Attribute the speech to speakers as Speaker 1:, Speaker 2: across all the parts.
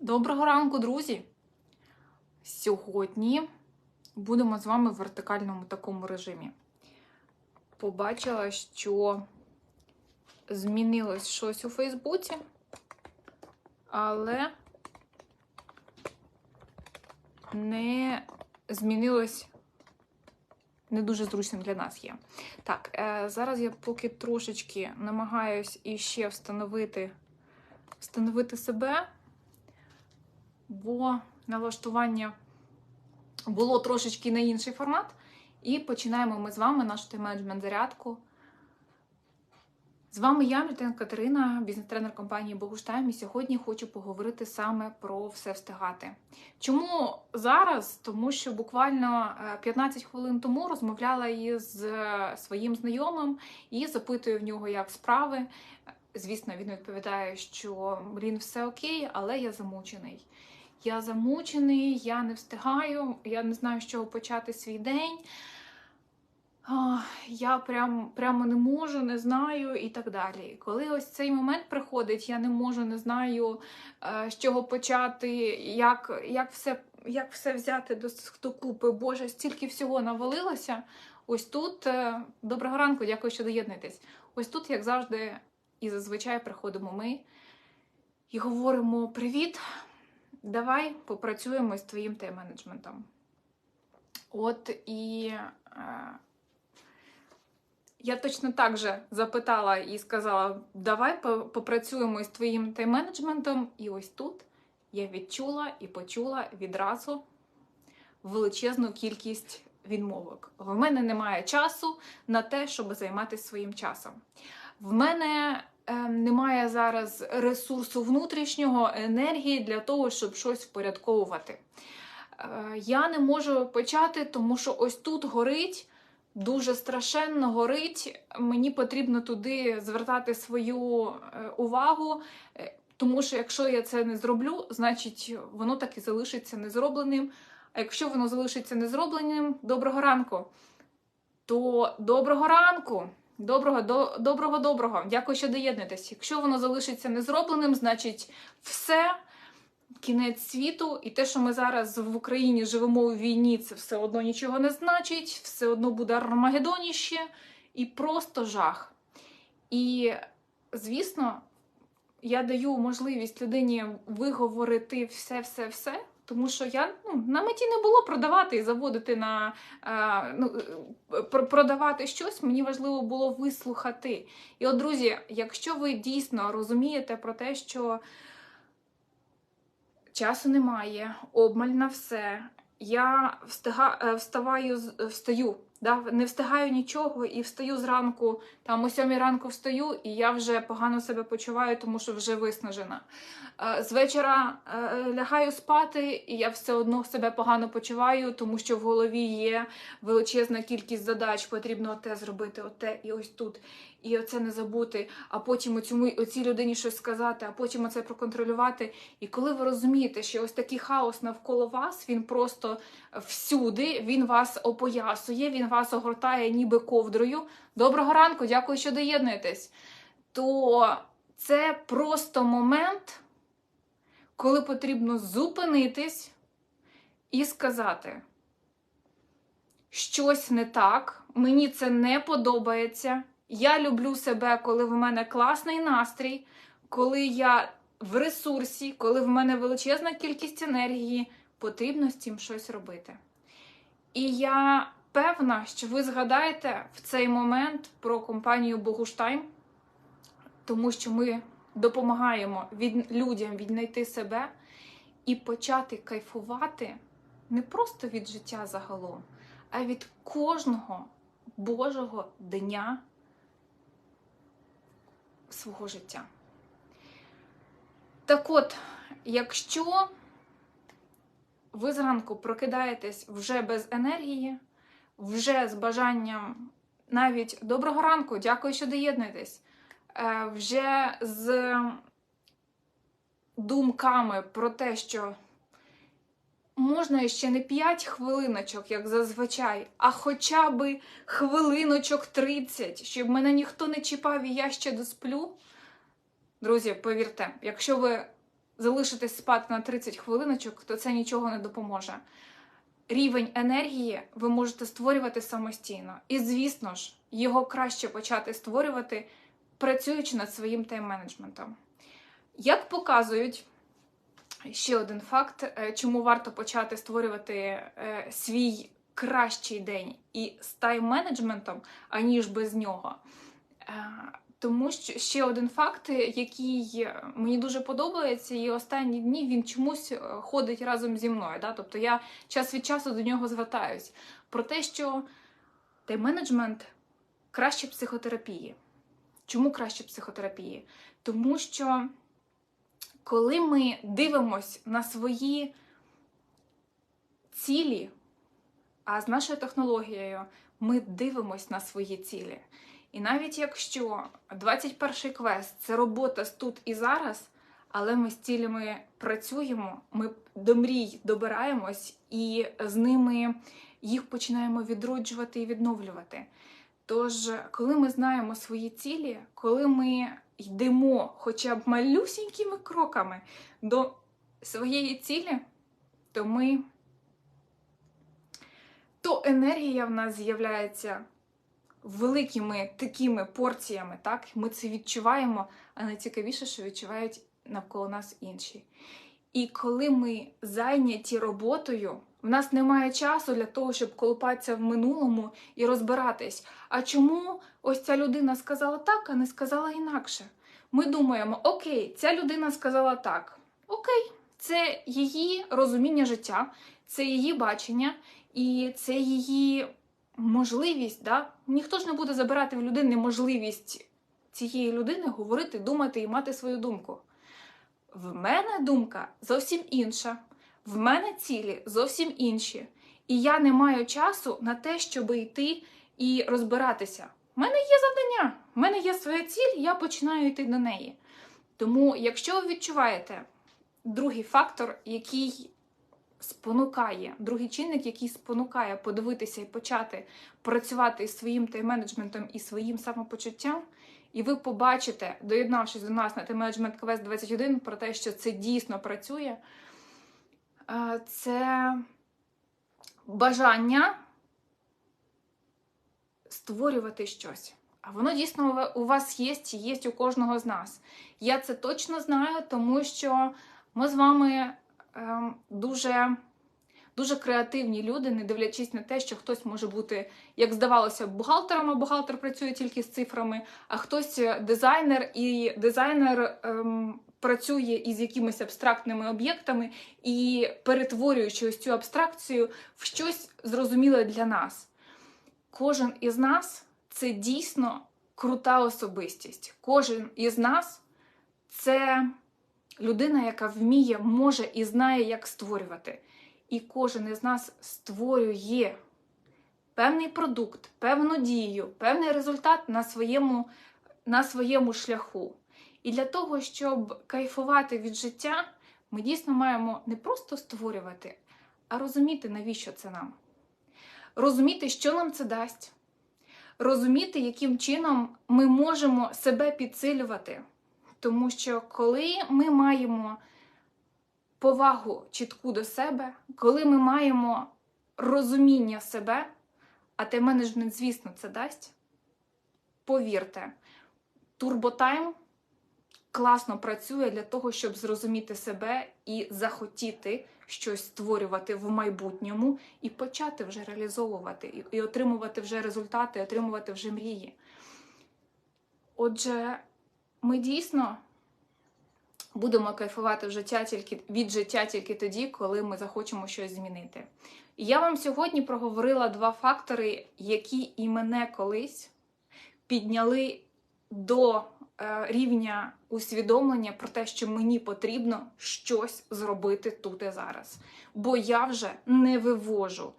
Speaker 1: Доброго ранку, друзі! Сьогодні будемо з вами в вертикальному такому режимі. Побачила, що змінилось щось у Фейсбуці, але не змінилось не дуже зручним для нас є. Так, е, зараз я поки трошечки намагаюсь іще встановити, встановити себе бо налаштування було трошечки на інший формат. І починаємо ми з вами нашу тайм-менеджмент зарядку. З вами я, Мітен Катерина, бізнес-тренер компанії Богуштайм, і сьогодні хочу поговорити саме про все встигати. Чому зараз? Тому що буквально е, 15 хвилин тому розмовляла із е, своїм знайомим і запитую в нього, як справи. Звісно, він відповідає, що блін, все окей, але я замучений. Я замучений, я не встигаю, я не знаю, з чого почати свій день. Я прям, прямо не можу, не знаю і так далі. Коли ось цей момент приходить, я не можу, не знаю, е, з чого почати, як, як, все, як все взяти до, до купи. Боже, стільки всього навалилося. Ось тут е, доброго ранку, дякую, що доєднуєтесь. Ось тут, як завжди, і зазвичай приходимо ми і говоримо: Привіт! Давай попрацюємо з твоїм тайм-менеджментом. От і е, я точно так же запитала і сказала: давай попрацюємо з твоїм тайм-менеджментом. І ось тут я відчула і почула відразу величезну кількість відмовок. В мене немає часу на те, щоб займатися своїм часом. В мене немає зараз ресурсу внутрішнього енергії для того, щоб щось впорядковувати. Е, я не можу почати, тому що ось тут горить. Дуже страшенно горить. Мені потрібно туди звертати свою е, увагу, е, тому що якщо я це не зроблю, значить воно так і залишиться незробленим. А якщо воно залишиться незробленим, доброго ранку. То доброго ранку! Доброго, до, доброго, доброго. Дякую, що доєднуєтесь. Якщо воно залишиться незробленим, значить все, кінець світу, і те, що ми зараз в Україні живемо у війні, це все одно нічого не значить, все одно буде Армагедоніще і просто жах. І, звісно, я даю можливість людині виговорити все-все-все. Тому що я ну, на меті не було продавати і заводити на е, ну, е, продавати щось, мені важливо було вислухати. І от, друзі, якщо ви дійсно розумієте про те, що часу немає, обмаль на все, я встига, е, вставаю, е, встаю, да? не встигаю нічого і встаю зранку, там о сьомій ранку встаю, і я вже погано себе почуваю, тому що вже виснажена. Е, З вечора е, лягаю спати, і я все одно себе погано почуваю, тому що в голові є величезна кількість задач, потрібно оте зробити, оте і ось тут. І оце не забути, а потім оцьому, оцій людині щось сказати, а потім оце проконтролювати. І коли ви розумієте, що ось такий хаос навколо вас, він просто всюди, він вас опоясує, він вас огортає ніби ковдрою. Доброго ранку, дякую, що доєднуєтесь. То це просто момент, коли потрібно зупинитись і сказати, щось не так, мені це не подобається. Я люблю себе, коли в мене класний настрій, коли я в ресурсі, коли в мене величезна кількість енергії, потрібно з цим щось робити. І я певна, що ви згадаєте в цей момент про компанію Богуштайм, тому що ми допомагаємо від, людям віднайти себе і почати кайфувати не просто від життя загалом, а від кожного Божого дня свого життя. Так от, якщо ви зранку прокидаєтесь вже без енергії, вже з бажанням навіть доброго ранку, дякую, що доєднуєтесь, е, вже з думками про те, що можна ще не 5 хвилиночок, як зазвичай, а хоча б хвилиночок 30, щоб мене ніхто не чіпав і я ще досплю. Друзі, повірте, якщо ви залишитись спати на 30 хвилиночок, то це нічого не допоможе. Рівень енергії ви можете створювати самостійно. І, звісно ж, його краще почати створювати, працюючи над своїм тайм-менеджментом. Як показують ще один факт, е, чому варто почати створювати е, свій кращий день і з тайм-менеджментом, аніж без нього. Е, Тому що ще один факт, який мені дуже подобається, і останні дні він чомусь е, ходить разом зі мною. Да? Тобто я час від часу до нього звертаюсь про те, що тайм-менеджмент краще психотерапії. Чому краще психотерапії? Тому що коли ми дивимось на свої цілі, а з нашою технологією ми дивимось на свої цілі. І навіть якщо 21 квест це робота з тут і зараз, але ми з цілями працюємо, ми до мрій добираємось і з ними їх починаємо відроджувати і відновлювати. Тож, коли ми знаємо свої цілі, коли ми йдемо хоча б малюсінькими кроками до своєї цілі, то ми то енергія в нас з'являється великими такими порціями, так? Ми це відчуваємо, а найцікавіше, що відчувають навколо нас інші. І коли ми зайняті роботою, в нас немає часу для того, щоб колупатися в минулому і розбиратись. А чому ось ця людина сказала так, а не сказала інакше? Ми думаємо, окей, ця людина сказала так. Окей, це її розуміння життя, це її бачення, і це її можливість. Да? Ніхто ж не буде забирати в людини можливість цієї людини говорити, думати і мати свою думку. В мене думка зовсім інша, в мене цілі зовсім інші. І я не маю часу на те, щоб йти і розбиратися. У мене є завдання, в мене є своя ціль, я починаю йти до неї. Тому, якщо ви відчуваєте другий фактор, який спонукає, другий чинник, який спонукає подивитися і почати працювати із своїм тайм-менеджментом і своїм самопочуттям, і ви побачите, доєднавшись до нас на тайм-менеджмент КВС 21, про те, що це дійсно працює, е, це бажання створювати щось. А воно дійсно у вас є, є у кожного з нас. Я це точно знаю, тому що ми з вами дуже дуже креативні люди, не дивлячись на те, що хтось може бути, як здавалося, бухгалтером, а бухгалтер працює тільки з цифрами, а хтось дизайнер, і дизайнер ем, працює із якимись абстрактними об'єктами і перетворюючи ось цю абстракцію в щось зрозуміле для нас. Кожен із нас це дійсно крута особистість. Кожен із нас це людина, яка вміє, може і знає, як створювати. І кожен із нас створює певний продукт, певну дію, певний результат на своєму, на своєму шляху. І для того, щоб кайфувати від життя, ми дійсно маємо не просто створювати, а розуміти, навіщо це нам. Розуміти, що нам це дасть, розуміти, яким чином ми можемо себе підсилювати. Тому що коли ми маємо повагу чітку до себе, коли ми маємо розуміння себе, а те менеджмент, звісно, це дасть, повірте, турботайм класно працює для того, щоб зрозуміти себе і захотіти щось створювати в майбутньому і почати вже реалізовувати, і, отримувати вже результати, і отримувати вже мрії. Отже, ми дійсно будемо кайфувати в життя тільки від життя тільки тоді, коли ми захочемо щось змінити. І я вам сьогодні проговорила два фактори, які і мене колись підняли до е, рівня усвідомлення про те, що мені потрібно щось зробити тут і зараз. Бо я вже не вивожу.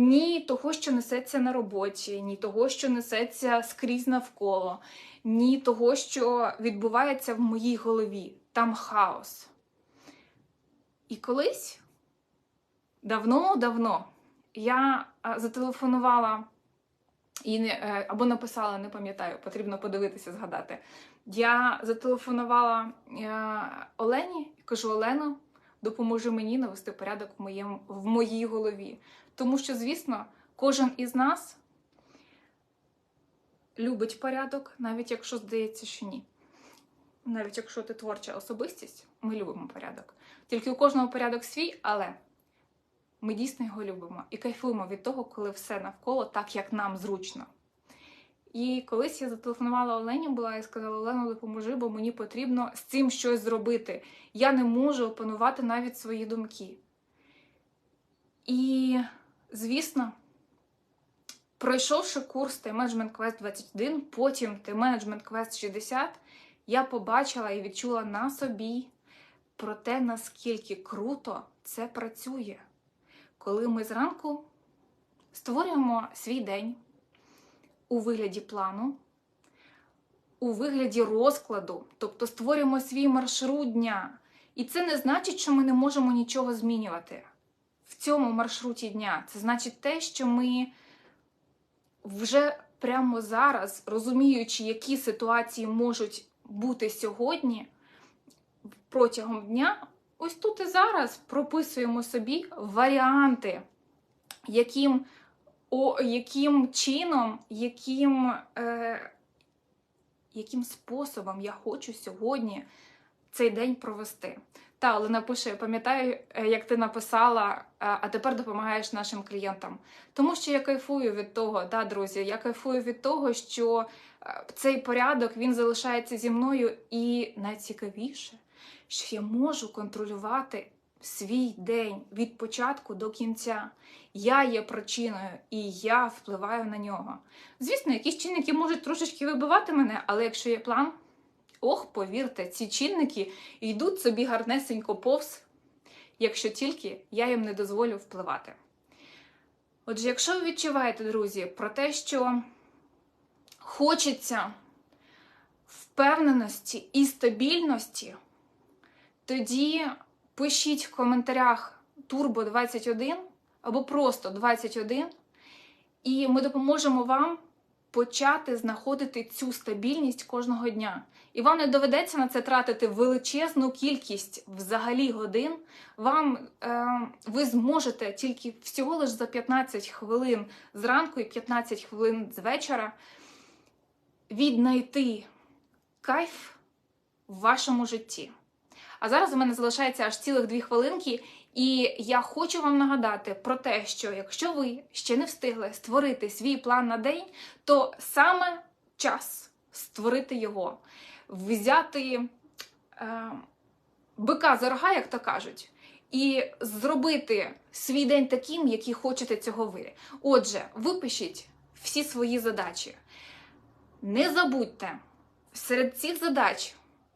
Speaker 1: Ні того, що несеться на роботі, ні того, що несеться скрізь навколо, ні того, що відбувається в моїй голові. Там хаос. І колись давно-давно я зателефонувала і е, або написала, не пам'ятаю, потрібно подивитися, згадати. Я зателефонувала е, Олені і кажу: Олено, допоможи мені навести порядок в, моєму, в моїй голові. Тому що, звісно, кожен із нас любить порядок, навіть якщо здається, що ні. Навіть якщо ти творча особистість, ми любимо порядок. Тільки у кожного порядок свій, але ми дійсно його любимо і кайфуємо від того, коли все навколо так, як нам зручно. І колись я зателефонувала Олені, була і сказала: Олено, допоможи, бо мені потрібно з цим щось зробити. Я не можу опанувати навіть свої думки. І, звісно, пройшовши курс T-Management Quest 21, потім T-Management Quest 60, я побачила і відчула на собі про те, наскільки круто це працює, коли ми зранку створюємо свій день у вигляді плану, у вигляді розкладу, тобто створюємо свій маршрут дня. І це не значить, що ми не можемо нічого змінювати в цьому маршруті дня. Це значить те, що ми вже прямо зараз, розуміючи, які ситуації можуть бути сьогодні протягом дня, ось тут і зараз прописуємо собі варіанти, яким о, яким чином, яким, е, яким способом я хочу сьогодні цей день провести. Та, але напиши, пам'ятаю, е, як ти написала, е, а тепер допомагаєш нашим клієнтам. Тому що я кайфую від того, да, друзі, я кайфую від того, що е, цей порядок він залишається зі мною, і найцікавіше, що я можу контролювати свій день від початку до кінця. Я є причиною і я впливаю на нього. Звісно, якісь чинники можуть трошечки вибивати мене, але якщо є план, ох, повірте, ці чинники йдуть собі гарнесенько повз, якщо тільки я їм не дозволю впливати. Отже, якщо ви відчуваєте, друзі, про те, що хочеться впевненості і стабільності, тоді пишіть в коментарях Turbo 21 або просто 21, і ми допоможемо вам почати знаходити цю стабільність кожного дня. І вам не доведеться на це тратити величезну кількість взагалі годин. Вам е, ви зможете тільки всього лиш за 15 хвилин зранку і 15 хвилин з вечора віднайти кайф в вашому житті. А зараз у мене залишається аж цілих дві хвилинки, і я хочу вам нагадати про те, що якщо ви ще не встигли створити свій план на день, то саме час створити його, взяти е, бика за рога, як то кажуть, і зробити свій день таким, який хочете цього ви. Отже, випишіть всі свої задачі. Не забудьте серед цих задач,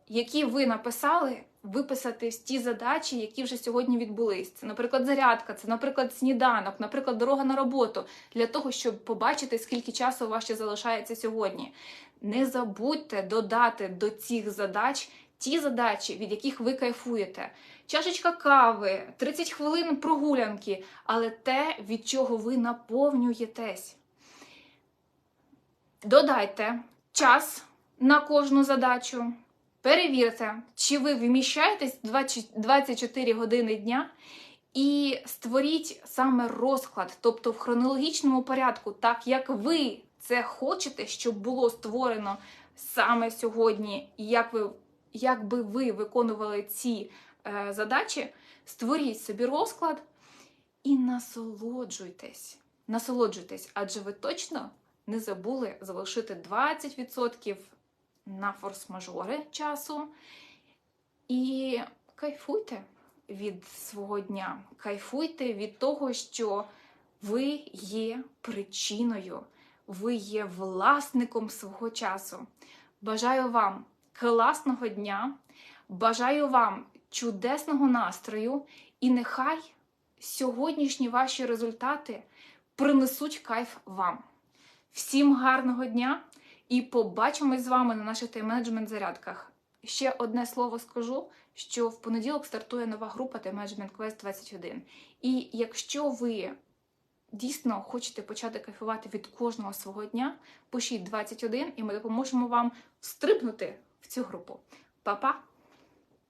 Speaker 1: які ви написали виписати ті задачі, які вже сьогодні відбулись. Це, наприклад, зарядка, це, наприклад, сніданок, наприклад, дорога на роботу, для того, щоб побачити, скільки часу у вас ще залишається сьогодні. Не забудьте додати до цих задач ті задачі, від яких ви кайфуєте. Чашечка кави, 30 хвилин прогулянки, але те, від чого ви наповнюєтесь. Додайте час на кожну задачу. Перевірте, чи ви вміщаєтесь 24 години дня, і створіть саме розклад, тобто в хронологічному порядку, так як ви це хочете, щоб було створено саме сьогодні, як ви, як би ви виконували ці е, задачі, створіть собі розклад і насолоджуйтесь. Насолоджуйтесь, адже ви точно не забули залишити 20% на форс-мажори часу. І кайфуйте від свого дня, кайфуйте від того, що ви є причиною, ви є власником свого часу. Бажаю вам класного дня, бажаю вам чудесного настрою, і нехай сьогоднішні ваші результати принесуть кайф вам. Всім гарного дня! І побачимось з вами на наших тайм-менеджмент зарядках. Ще одне слово скажу, що в понеділок стартує нова група Тайм-менеджмент Quest 21. І якщо ви дійсно хочете почати кайфувати від кожного свого дня, пишіть 21 і ми допоможемо вам встрибнути в цю групу. Па-па!